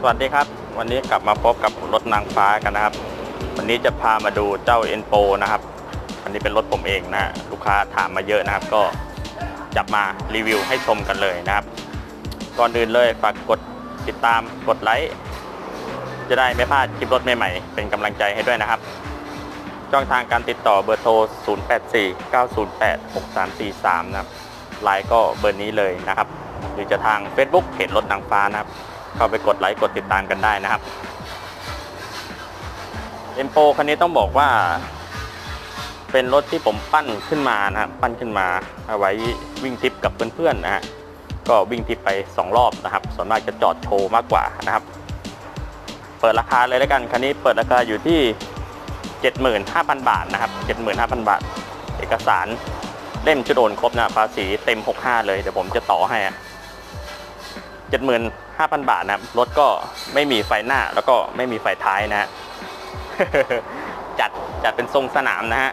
สวัสดีครับ วันนี้กลับมาพบกับรถนางฟ้ากันนะครับ วันนี้จะพามาดูเจ้า e n p o นะครับ อันนี้เป็นรถผมเองนะฮะลูกค้าถามมาเยอะนะครับ ก็จับมารีวิวให้ชมกันเลยนะครับ ก่อนอื่นเลยฝากกดติดตามกดไลค์จะได้ไม่พลาดคลิปรถใหม่ๆเป็นกำลังใจให้ด้วยนะครับช่องทางการติดต่อเบอร์โทร 0849086343 นะครับไลน์ก็เบอร์นี้เลยนะครับ หรือจะทาง Facebook เพจรถนางฟ้านะครับ เข้าไปกดไลค์กดติดตามกันได้นะครับเอ็มโปคันนี้ต้องบอกว่า เป็นรถที่ผมปั้นขึ้นมานะครับปั้นขึ้นมาเอาไว้วิ่งทริปกับเพื่อนๆนะฮะก็วิ่งทริปไป 2 รอบนะครับส่วนมากจะจอดโชว์มากกว่านะครับ เปิดราคาเลยแล้วกันคันนี้เปิดราคาอยู่ที่ 75,000 บาทนะครับ 75,000 บาท เอกสารเล่มชุดโอนครบนะภาษีเต็ม 65 เลยเดี๋ยวผมจะต่อให้อะ 75,000 บาทนะครับ รถก็ไม่มีไฟหน้าแล้วก็ไม่มีไฟท้ายนะฮะ จัดจัดเป็นทรงสนามนะฮะ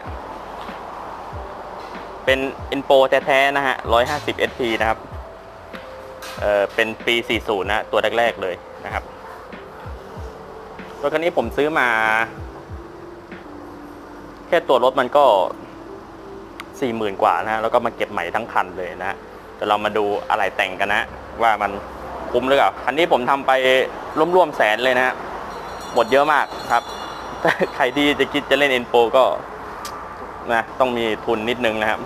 เป็น i n p o แท้ๆนะฮะ 150 SP นะครับ เอ่อเป็นปี 40 นะตัวแรกๆเลยนะครับ รถคันนี้ผมซื้อมา แค่ตัวรถมันก็ 40,000 กว่านะฮะ แล้วก็มาเก็บใหม่ทั้งคันเลยนะฮะเดี๋ยวเรามาดูอะไรแต่งกันนะว่ามัน คุ้มหรือเปล่าคันนี้ผมทำไปร่วมๆแสนเลยนะฮะหมดเยอะมากครับถ้าใครที่จะคิดจะเล่น N Pro ก็นะต้องมีทุนนิดนึงนะครับ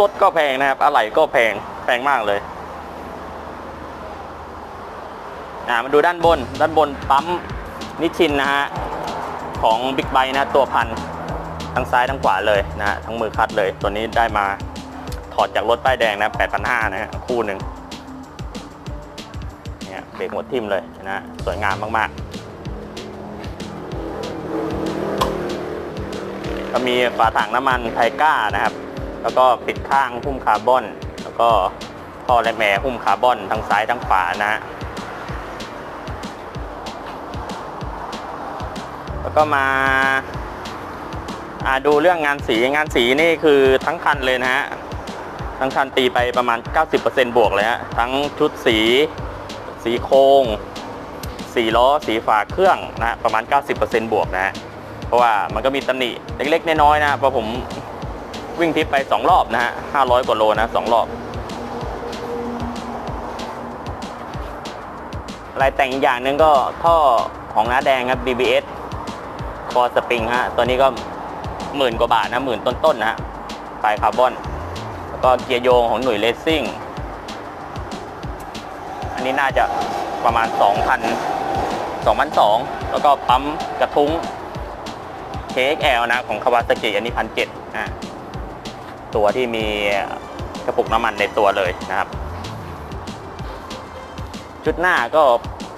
รถก็แพงนะครับอะไหล่ก็แพงแพงมากเลยอ่ามาดูด้านบน ด้านบนปั๊มนิชินนะฮะของบิ๊กไบนะตัวพันทั้งซ้ายทั้งขวาเลยนะฮะทั้งมือคัดเลย ตัวนี้ได้มาถอดจากรถป้ายแดงนะ8,500นะฮะคู่หนึ่ง เบรกหมดทิ่มเลยนะฮะสวยงามมากๆ ก็มีฝาถังน้ำมันไทก้านะครับ แล้วก็ปิดข้างหุ้มคาร์บอน แล้วก็ท่อและแม่หุ้มคาร์บอนทั้งซ้ายทั้งขวานะฮะแล้วก็มาาดูเรื่องงานสีงานสีนี่คือทั้งคันเลยนะฮะทั้งคันตีไปประมาณ 90%บวกเลยฮะทั้งชุดสี สีโครงสีล้อสีฝาเครื่องนะฮะประมาณ 90%บวกนะเพราะว่ามันก็มีตำหนิเล็กๆน้อยๆนะเพราะผมวิ่งทิปไป 2 รอบนะฮะ500 กว่าโลนะสองรอบอะไรแต่งอีกอย่างหนึ่งก็ท่อของน้าแดงครับ BBS คอสปริงฮะตัวนี้ก็หมื่นกว่าบาทนะหมื่นต้นๆนะฮะปลายคาร์บอน แล้วก็เกียร์โยงของหน่วยเลสซิ่ง นี้น่าจะประมาณ 2,000 2,200แล้วก็ปั๊มกระทุ้ง KXL นะของคาวาซากิอันนี้พันเจ็ดนะตัวที่มีกระปุกน้ำมันในตัวเลยนะครับ ชุดหน้าก็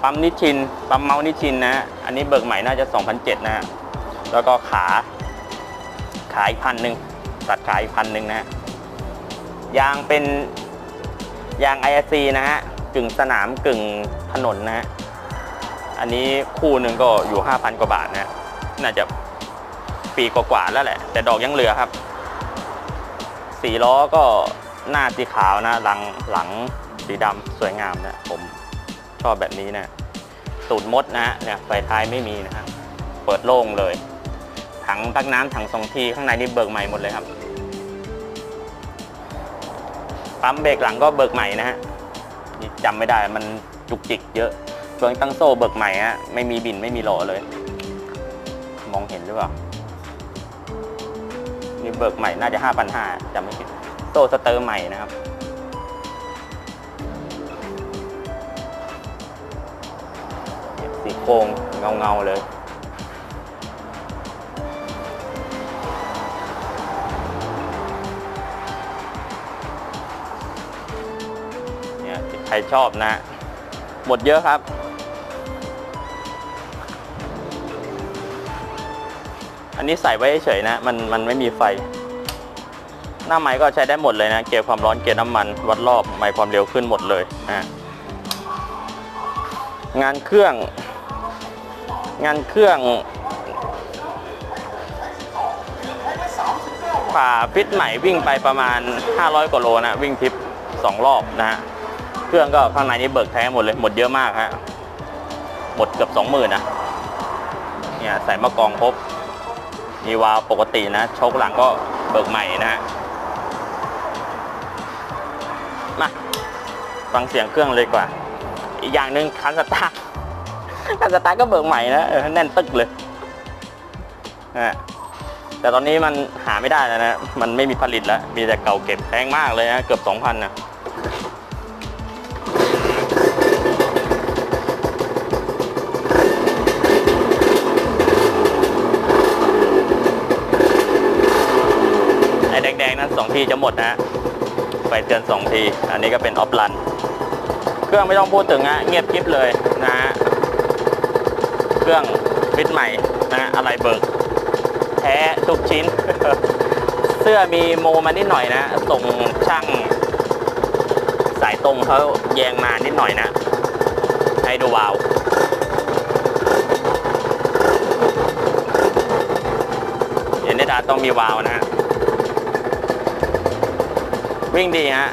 ปั๊มนิชิน ปั๊มเมาส์นิชชินนะอันนี้เบิกใหม่น่าจะ2,007นะฮะแล้วก็ขา ขาอีกพันหนึ่งตัดขาอีกพันหนึ่งนะฮะยางเป็นยาง IRC นะฮะ กึ่งสนามกึ่งถนนนะฮะ อันนี้คู่หนึ่งก็อยู่ 5,000 กว่าบาทนะฮะน่าจะปีกว่าๆแล้วแหละ แต่ดอกยังเหลือครับสีล้อก็หน้าสีขาวนะ หลังหลังสีดำสวยงามนะผมชอบแบบนี้นะตูดมดนะเนี่ยไฟท้ายไม่มีนะฮะเปิดโล่งเลย ถังตักน้ำถังสองทีข้างในนี่เบิกใหม่หมดเลยครับปั๊มเบรกหลังก็เบิกใหม่นะฮะ จำไม่ได้มันจุกจิกเยอะเฟืองตั้งโซ่เบิกใหม่ฮะไม่มีบินไม่มีโหลเลย มองเห็นหรือเปล่านี่เบิกใหม่น่าจะ 5,500จำไม่ผิดโซ่สเตอร์ใหม่นะครับสีโครงเงาเงาๆเลย ใครชอบนะหมดเยอะครับ อันนี้ใส่ไว้เฉยนะ มันมันไม่มีไฟ หน้าไม้ก็ใช้ได้หมดเลยนะ เกียร์ความร้อนเกียน้ำมัน วัดรอบไม้ความเร็วขึ้นหมดเลยนะงานเครื่อง งานเครื่องฝ่าฟิตใหม่วิ่งไปประมาณ 500กว่าโลนะ วิ่งทิป 2 รอบนะฮะ เครื่องก็ข้างในนี้เบิกแท้หมดเลยหมดเยอะมากฮะหมดเกือบสองหมื่นนะเนี่ยใส่มะกองครบมีวาล์วปกตินะโชคหลังก็เบิกใหม่นะฮะมาฟังเสียงเครื่องเลยกว่า อีกอย่างหนึ่งคันสตาร์ทคันสตาร์ทก็เบิกใหม่นะแน่นตึกเลยนะแต่ตอนนี้มันหาไม่ได้แล้วนะ มันไม่มีผลิตแล้ว มีแต่เก่าเก็บแพงมากเลยนะ เกือบ2,000นะ สองทีจะหมดนะฮะไฟเตือน2ทีอันนี้ก็เป็นออฟลันเครื่องไม่ต้องพูดถึงฮะเงียบกริบเลยนะฮะเครื่องฟิตใหม่นะอะไรเบิกแท้ทุกชิ้น เสื้อมีโมมานิดหน่อยนะส่งช่างสายตรงเขาแยงมานิดหน่อยนะให้ดูวาวเห็นได้ดาต้องมีวาวนะฮะ วิ่งดีฮะ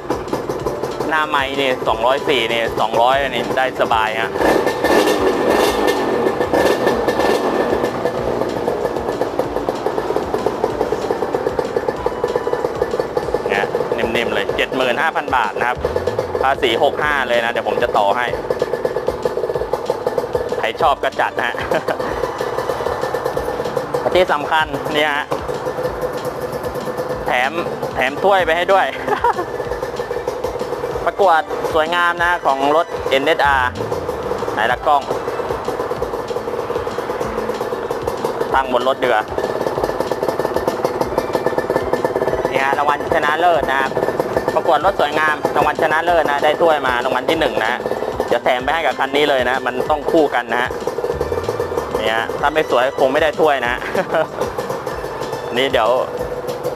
หน้าไม้นี่204นี่200นี่ได้สบายฮะเนี่ยนิ่มๆเลย 75,000 บาทนะครับ ภาษี 65 เลยนะ เดี๋ยวผมจะต่อให้ ใครชอบก็จัดนะฮะที่สำคัญเนี่ยฮะ แถมแถมถ้วยไปให้ด้วย ประกวดสวยงามนะของรถ NSR ไหนละกล้อง ตั้งบนรถเดือนี่ฮะรางวัลชนะเลิศนะครับ ประกวดรถสวยงามรางวัลชนะเลิศนะ ได้ถ้วยมารางวัลที่หนึ่งนะเดี๋ยวแถมไปให้กับคันนี้เลยนะ มันต้องคู่กันนะฮะนี่ฮะถ้าไม่สวยคงไม่ได้ถ้วยนะนนี้เดี๋ยว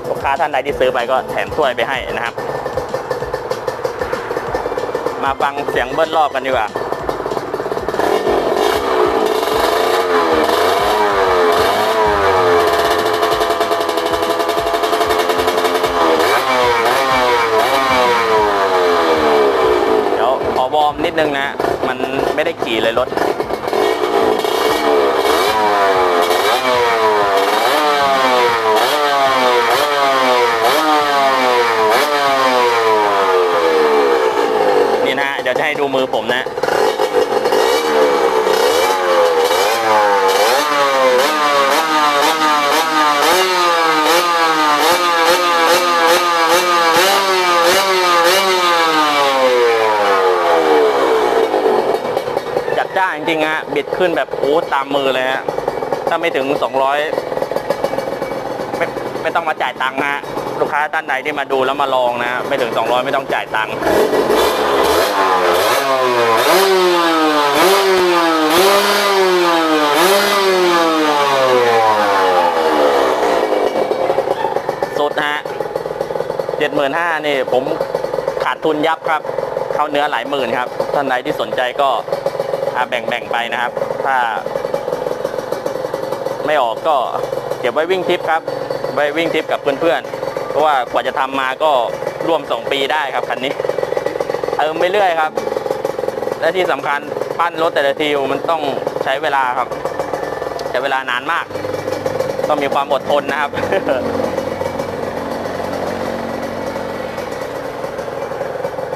ลูกค้าท่านใดที่ซื้อไปก็แถมถ้วยไปให้นะครับ มาฟังเสียงเบิ้ลรอบกันดีกว่าเดี๋ยวขอวอร์มนิดนึงนะ มันไม่ได้ขี่เลยรถ นี่นะฮะเดี๋ยวจะให้ดู มือผมนะจัดจ้าจริงๆฮะบิดขึ้นแบบโอ้ตามมือเลยฮะถ้าไม่ถึง 200 ไม่ไม่ต้องมาจ่ายตังค์นะฮะลูกค้าท่านใดที่มาดูแล้วมาลองนะ ไม่ถึง 200 ไม่ต้องจ่ายตังค์ สุดฮะเจ็ดหมื่นห้านี่ผมขาดทุนยับครับ เข้าเนื้อหลายหมื่นครับ ท่านใดที่สนใจก็อ่าแบ่งๆไปนะครับ ถ้า ไม่ออกก็เก็บไว้วิ่งทริปครับ ไว้วิ่งทริปกับเพื่อนๆ เพราะว่ากว่าจะทำมาก็ร่วมสองปีได้ครับคันนี้ เติมไปเรื่อยครับ และที่สำคัญปั้นรถแต่ละทีมันต้องใช้เวลาครับ ใช้เวลานานมาก ต้องมีความอดทนนะครับ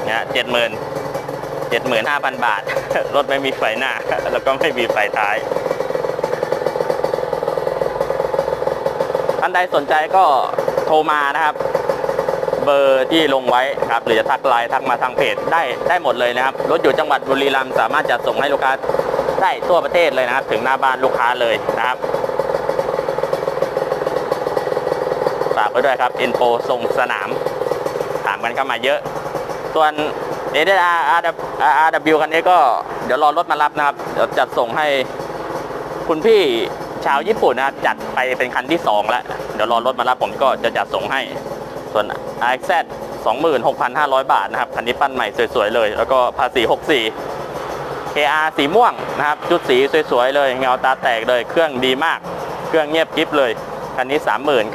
เนี่ยเจ็ดหมื่นเจ็ดหมื่นห้าพันบาท รถไม่มีไฟหน้า แล้วก็ไม่มีไฟท้ายท่านใดสนใจก็โทรมานะครับ เบอร์ที่ลงไว้ครับหรือจะทักไลน์ทักมาทางเพจได้ได้หมดเลยนะครับ รถอยู่จังหวัดบุรีรัมย์สามารถจะส่งให้ลูกค้าได้ทั่วประเทศเลยนะครับ ถึงหน้าบ้านลูกค้าเลยนะครับฝากไว้ด้วยครับอินโฟส่งสนาม ถามกันเข้ามาเยอะ ส่วน a d r RW คันนี้ก็เดี๋ยวรอรถมารับนะครับ เดี๋ยวจัดส่งให้คุณพี่ชาวญี่ปุ่นนะจัดไปเป็นคันที่ 2 แล้ว เดี๋ยวรอรถมารับผมก็จะจัดส่งให้ ส่วน RX 26,500 บาทนะครับคันนี้ปั้นใหม่สวยๆเลย แล้วก็ภาษี 64 KR สีม่วงนะครับ จุดสีสวยๆเลย เงาตาแตกเลย เครื่องดีมาก เครื่องเงียบกริบเลย คันนี้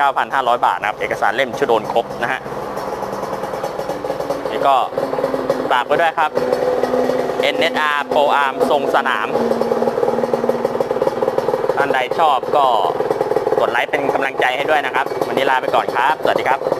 39,500 บาทนะครับ เอกสารเล่มชุดโอนครบนะฮะ นี่ก็ฝากไว้ด้วยครับ NSR Pro Arm ทรงสนามท่านใดชอบก็กดไลค์เป็นกำลังใจให้ด้วยนะครับ วันนี้ลาไปก่อนครับ สวัสดีครับ